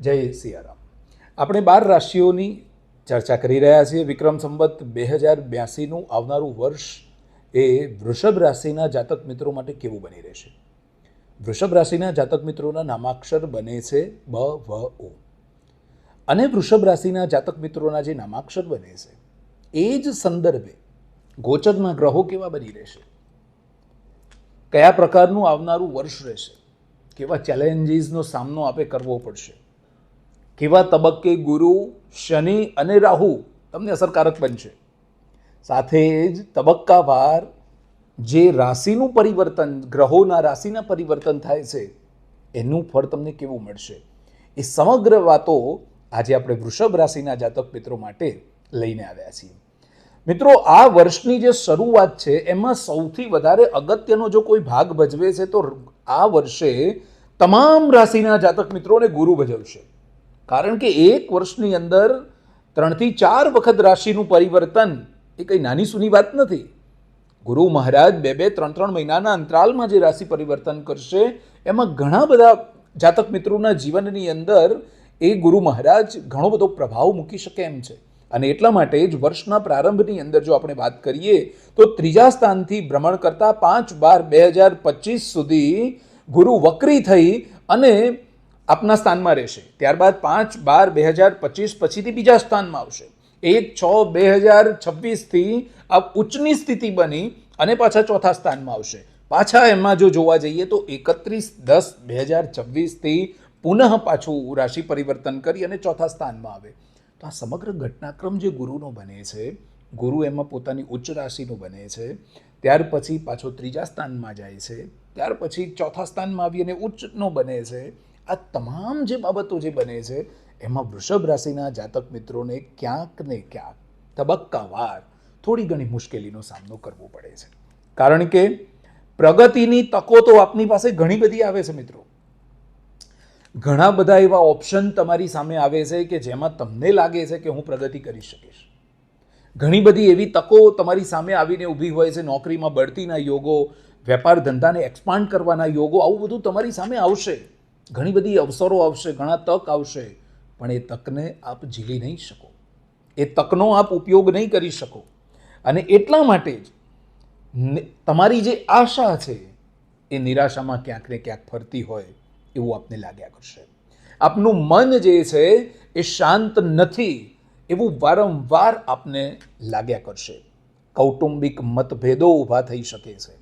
જય સિયારામ. આપણે બાર રાશિઓની ચર્ચા કરી રહ્યા છીએ. વિક્રમ સંવત બે હજાર બ્યાસીનું આવનારું વર્ષ એ વૃષભ રાશિના જાતક મિત્રો માટે કેવું બની રહેશે? વૃષભ રાશિના જાતક મિત્રોના નામાક્ષર બને છે બ, વ ઓ અને વૃષભ રાશિના જાતક મિત્રોના જે નામાક્ષર બને છે, એ જ સંદર્ભે ગોચરના ગ્રહો કેવા બની રહેશે? કયા પ્રકારનું આવનારું વર્ષ રહેશે? કેવા ચેલેન્જીસનો સામનો આપે કરવો પડશે? કેવા તબક્કે ગુરુ, શનિ અને રાહુ તમને અસરકારક બનશે. સાથે જ તબક્કાવાર જે રાશિનું પરિવર્તન, ગ્રહોના રાશિના પરિવર્તન થાય છે, એનું ફળ તમને કેવું મળશે? એ સમગ્ર વાતો આજે આપણે વૃષભ રાશિના જાતક મિત્રો માટે લઈને આવ્યા છીએ. મિત્રો, આ વર્ષની જે શરૂઆત છે, એમાં સૌથી વધારે અગત્યનો જો કોઈ ભાગ ભજવે છે, તો આ વર્ષે તમામ રાશિના જાતક મિત્રોને ગુરુ ભજવશે. કારણ કે એક વર્ષની અંદર ત્રણથી ચાર વખત રાશિનું પરિવર્તન એ કંઈ નાની સૂની વાત નથી. ગુરુ મહારાજ બે બે ત્રણ ત્રણ મહિનાના અંતરાલમાં જે રાશિ પરિવર્તન કરશે, એમાં ઘણા બધા જાતક મિત્રોના જીવનની અંદર એ ગુરુ મહારાજ ઘણો બધો પ્રભાવ મૂકી શકે એમ છે. અને એટલા માટે જ વર્ષના પ્રારંભની અંદર જો આપણે વાત કરીએ, તો ત્રીજા સ્થાનથી ભ્રમણ કરતા પાંચ બાર બે હજાર પચીસ સુધી ગુરુ વક્રી થઈ અને આપના સ્થાનમાં રહેશે. ત્યારબાદ પાંચ બાર બે હજાર પચીસ પછીથી બીજા સ્થાનમાં આવશે. એક છ બે હજાર છવ્વીસથી આ ઉચ્ચની સ્થિતિ બની અને પાછા ચોથા સ્થાનમાં આવશે. પાછા એમાં જો જોવા જઈએ તો એકત્રીસ દસ બે હજાર છવ્વીસથી પુનઃ પાછું રાશિ પરિવર્તન કરી અને ચોથા સ્થાનમાં આવે. તો આ સમગ્ર ઘટનાક્રમ જે ગુરુનો બને છે, ગુરુ એમાં પોતાની ઉચ્ચ રાશિનું બને છે, ત્યાર પછી પાછો ત્રીજા સ્થાનમાં જાય છે, ત્યાર પછી ચોથા સ્થાનમાં આવી અને ઉચ્ચનો બને છે આ તમામ જે બાબતો જે બને છે, એમાં વૃષભ રાશિના જાતક મિત્રોને ક્યાંક ને ક્યાંક તબક્કાવાર થોડી ઘણી મુશ્કેલીનો સામનો કરવો પડે છે. કારણ કે પ્રગતિની તકો તો આપની પાસે ઘણી બધી આવે છે મિત્રો. ઘણા બધા એવા ઓપ્શન તમારી સામે આવે છે કે જેમાં તમને લાગે છે કે હું પ્રગતિ કરી શકીશ. ઘણી બધી એવી તકો તમારી સામે આવીને ઊભી હોય છે, નોકરીમાં બઢતીના યોગો, વેપાર ધંધાને એક્સપાન્ડ કરવાના યોગો, આવું બધું તમારી સામે આવશે. ઘણી બધી અવસરો આવશે, ઘણા તક આવશે, પણ એ તકને આપ ઝીલી નહીં શકો. એ તકનો આપ ઉપયોગ નહીં કરી શકો. અને એટલા માટે જ તમારી જે આશા છે, એ નિરાશામાં ક્યાંક ને ક્યાંક ફરતી હોય એવું આપને લાગ્યા કરશે. આપનું મન જે છે, એ શાંત નથી એવું વારંવાર આપને લાગ્યા કરશે. કૌટુંબિક મતભેદો ઊભા થઈ શકે છે.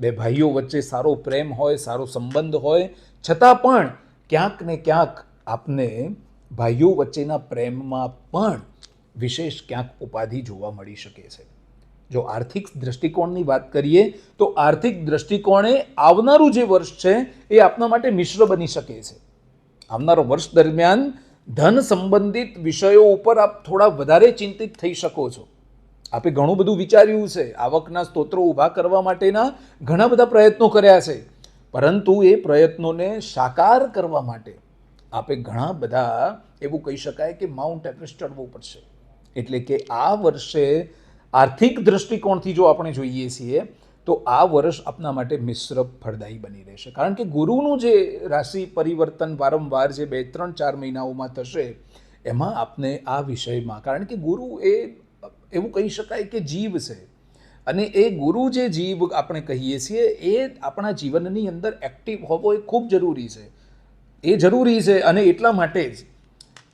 બે ભાઈઓ વચ્ચે સારો પ્રેમ હોય, સારો સંબંધ હોય છતાં પણ ક્યાંક ને ક્યાંક આપને ભાઈઓ વચ્ચેના પ્રેમમાં પણ વિશેષ ક્યાંક ઉપાધિ જોવા મળી શકે છે. જો આર્થિક દૃષ્ટિકોણની વાત કરીએ, તો આર્થિક દૃષ્ટિકોણે આવનારું જે વર્ષ છે, એ આપના માટે મિશ્ર બની શકે છે. આવનારો વર્ષ દરમિયાન ધન સંબંધિત વિષયો ઉપર આપ થોડા વધારે ચિંતિત થઈ શકો છો. આપે ઘણું બધું વિચાર્યું છે. આવકના સ્તોત્રો ઊભા કરવા માટેના ઘણા બધા પ્રયત્નો કર્યા છે. પરંતુ એ પ્રયત્નોને સાકાર કરવા માટે આપે ઘણા બધા એવું કહી શકાય કે માઉન્ટ એવરેસ્ટ ચડવું પડશે. એટલે કે આ વર્ષે આર્થિક દૃષ્ટિકોણથી જો આપણે જોઈએ છીએ, તો આ વર્ષ આપના માટે મિશ્ર ફળદાયી બની રહેશે. કારણ કે ગુરુનું જે રાશિ પરિવર્તન વારંવાર જે બે, ત્રણ, ચાર મહિનાઓમાં થશે, એમાં આપને આ વિષયમાં, કારણ કે ગુરુ એ એવું કહી શકાય કે જીવ છે અને એ ગુરુ જે જીવ આપણે કહીએ છીએ, એ આપણા જીવનની અંદર એક્ટિવ હોવો એ ખૂબ જરૂરી છે. એ જરૂરી છે અને એટલા માટે જ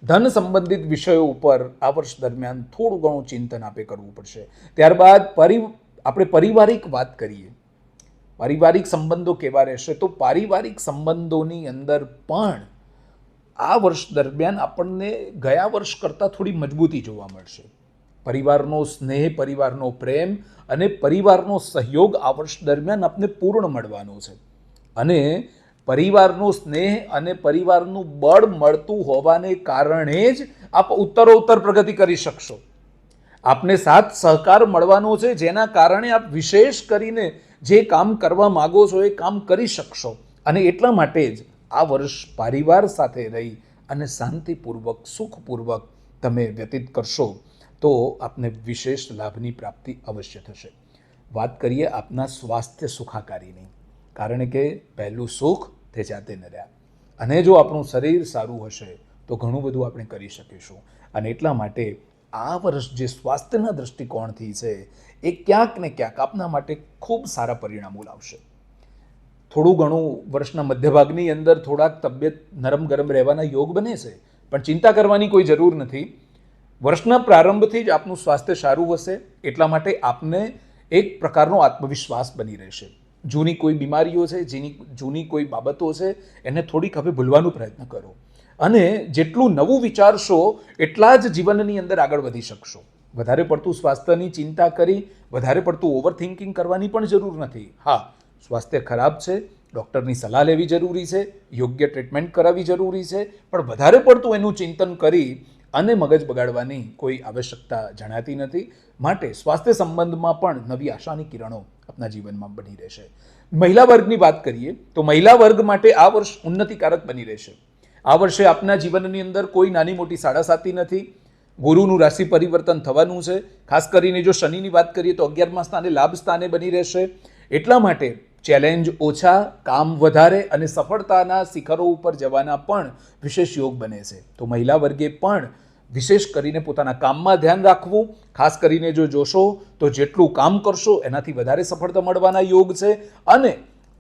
ધન સંબંધિત વિષયો ઉપર આ વર્ષ દરમિયાન થોડું ઘણું ચિંતન આપે કરવું પડશે. ત્યારબાદ પરિ, આપણે પારિવારિક વાત કરીએ. પારિવારિક સંબંધો કેવા રહેશે? તો પારિવારિક સંબંધોની અંદર પણ આ વર્ષ દરમિયાન આપણને ગયા વર્ષ કરતાં થોડી મજબૂતી જોવા મળશે. પરિવારનો સ્નેહ, પરિવારનો પ્રેમ અને પરિવારનો સહયોગ આ વર્ષ દરમિયાન આપને પૂર્ણ મળવાનો છે. અને પરિવારનો સ્નેહ અને પરિવારનું બળ મળતું હોવાને કારણે જ આપ ઉત્તરોત્તર પ્રગતિ કરી શકશો. આપને સાથ સહકાર મળવાનો છે, જેના કારણે આપ વિશેષ કરીને જે કામ કરવા માગો છો એ કામ કરી શકશો. અને એટલા માટે જ આ વર્ષ પરિવાર સાથે રહી અને શાંતિપૂર્વક, સુખપૂર્વક તમે વ્યતીત કરશો. તો આપને વિશેષ લાભની પ્રાપ્તિ અવશ્ય થશે. વાત કરીએ આપના સ્વાસ્થ્ય સુખાકારીની. કારણ કે પહેલું સુખ તે જાતે ન રહ્યા. અને જો આપણું શરીર સારું હશે, તો ઘણું બધું આપણે કરી શકીશું. અને એટલા માટે આ વર્ષ જે સ્વાસ્થ્યના દૃષ્ટિકોણથી છે, એ ક્યાંક ને ક્યાંક આપના માટે ખૂબ સારા પરિણામો લાવશે. થોડું ઘણું વર્ષના મધ્યભાગની અંદર થોડાક તબિયત નરમ ગરમ રહેવાના યોગ બને છે, પણ ચિંતા કરવાની કોઈ જરૂર નથી. વર્ષના પ્રારંભથી જ આપનું સ્વાસ્થ્ય સારું હશે, એટલા માટે આપને એક પ્રકારનો આત્મવિશ્વાસ બની રહેશે. જૂની કોઈ બીમારીઓ છે, જેની જૂની કોઈ બાબતો છે, એને થોડીક હવે ભૂલવાનો પ્રયત્ન કરો. અને જેટલું નવું વિચારશો, એટલા જ જીવનની અંદર આગળ વધી શકશો. વધારે પડતું સ્વાસ્થ્યની ચિંતા કરી, વધારે પડતું ઓવરથિંકિંગ કરવાની પણ જરૂર નથી. હા, સ્વાસ્થ્ય ખરાબ છે, ડૉક્ટરની સલાહ લેવી જરૂરી છે, યોગ્ય ટ્રીટમેન્ટ કરાવવી જરૂરી છે, પણ વધારે પડતું એનું ચિંતન કરી અને મગજ બગાડવાની કોઈ આવશ્યકતા જણાતી નથી. માટે સ્વાસ્થ્ય સંબંધમાં પણ નવી આશાની કિરણો આપના જીવનમાં બની રહેશે. મહિલા વર્ગની વાત કરીએ, તો મહિલા વર્ગ માટે આ વર્ષ ઉન્નતિકારક બની રહેશે. આ વર્ષે આપના જીવનની અંદર કોઈ નાની મોટી સાડાસાતી નથી. ગુરુનું રાશિ પરિવર્તન થવાનું છે. ખાસ કરીને જો શનિની વાત કરીએ, તો અગિયારમા સ્થાને લાભ સ્થાને બની રહેશે. એટલા માટે ચેલેન્જ ઓછા, કામ વધારે અને સફળતાના શિખરો ઉપર જવાના પણ વિશેષ યોગ બને છે. તો મહિલા વર્ગે પણ વિશેષ કરીને પોતાના કામમાં ધ્યાન રાખવું, ખાસ કરીને જો જોશો તો જેટલું કામ કરશો એનાથી વધારે સફળતા મળવાના યોગ છે અને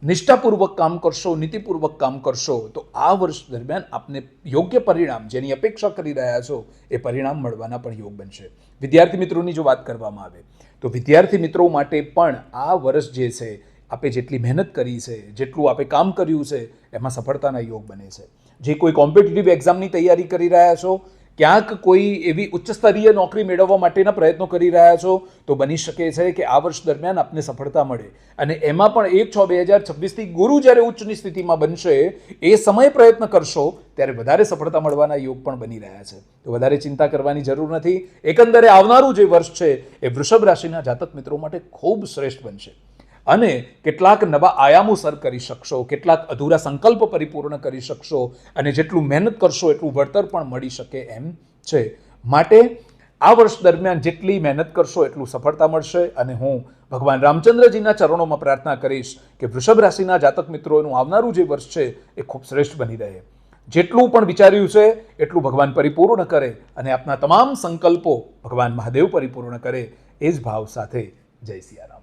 નિષ્ઠાપૂર્વક કામ કરશો, નીતિપૂર્વક કામ કરશો, તો આ વર્ષ દરમિયાન આપને યોગ્ય પરિણામ, જેની અપેક્ષા કરી રહ્યા છો, એ પરિણામ મળવાના પણ યોગ બનશે. વિદ્યાર્થી મિત્રોની જો વાત કરવામાં આવે, તો વિદ્યાર્થી મિત્રો માટે પણ આ વર્ષ જે છે આપે જેટલી મહેનત કરી છે, જેટલું આપે કામ કર્યું છે, એમાં સફળતાના યોગ બને છે. જે કોઈ કોમ્પિટિટિવ એક્ઝામની તૈયારી કરી રહ્યા છો, ક્યાંક કોઈ એવી ઉચ્ચ સ્તરીય નોકરી મેળવવા માટેના પ્રયત્નો કરી રહ્યા છો, તો બની શકે છે કે આ વર્ષ દરમિયાન આપને સફળતા મળે. અને એમાં પણ એક છ બે હજાર છવ્વીસથી ગુરુ જ્યારે ઉચ્ચની સ્થિતિમાં બનશે, એ સમય પ્રયત્ન કરશો, ત્યારે વધારે સફળતા મળવાના યોગ પણ બની રહ્યા છે. તો વધારે ચિંતા કરવાની જરૂર નથી. એકંદરે આવનારું જે વર્ષ છે, એ વૃષભ રાશિના જાતક મિત્રો માટે ખૂબ શ્રેષ્ઠ બનશે. અને કેટલાક નવા આયામો સર કરી શકશો, કેટલાક અધૂરા સંકલ્પ પરિપૂર્ણ કરી શકશો અને જેટલું મહેનત કરશો એટલું વળતર પણ મળી શકે એમ છે. માટે આ વર્ષ દરમિયાન જેટલી મહેનત કરશો એટલું સફળતા મળશે અને હું ભગવાન રામચંદ્રજીના ચરણોમાં પ્રાર્થના કરીશ કે વૃષભ રાશિના જાતક મિત્રોનું આવનારું જે વર્ષ છે એ ખૂબ શ્રેષ્ઠ બની રહે. જેટલું પણ વિચાર્યું છે એટલું ભગવાન પરિપૂર્ણ કરે અને આપના તમામ સંકલ્પો ભગવાન મહાદેવ પરિપૂર્ણ કરે. એ જ ભાવ સાથે જય સિયારામ.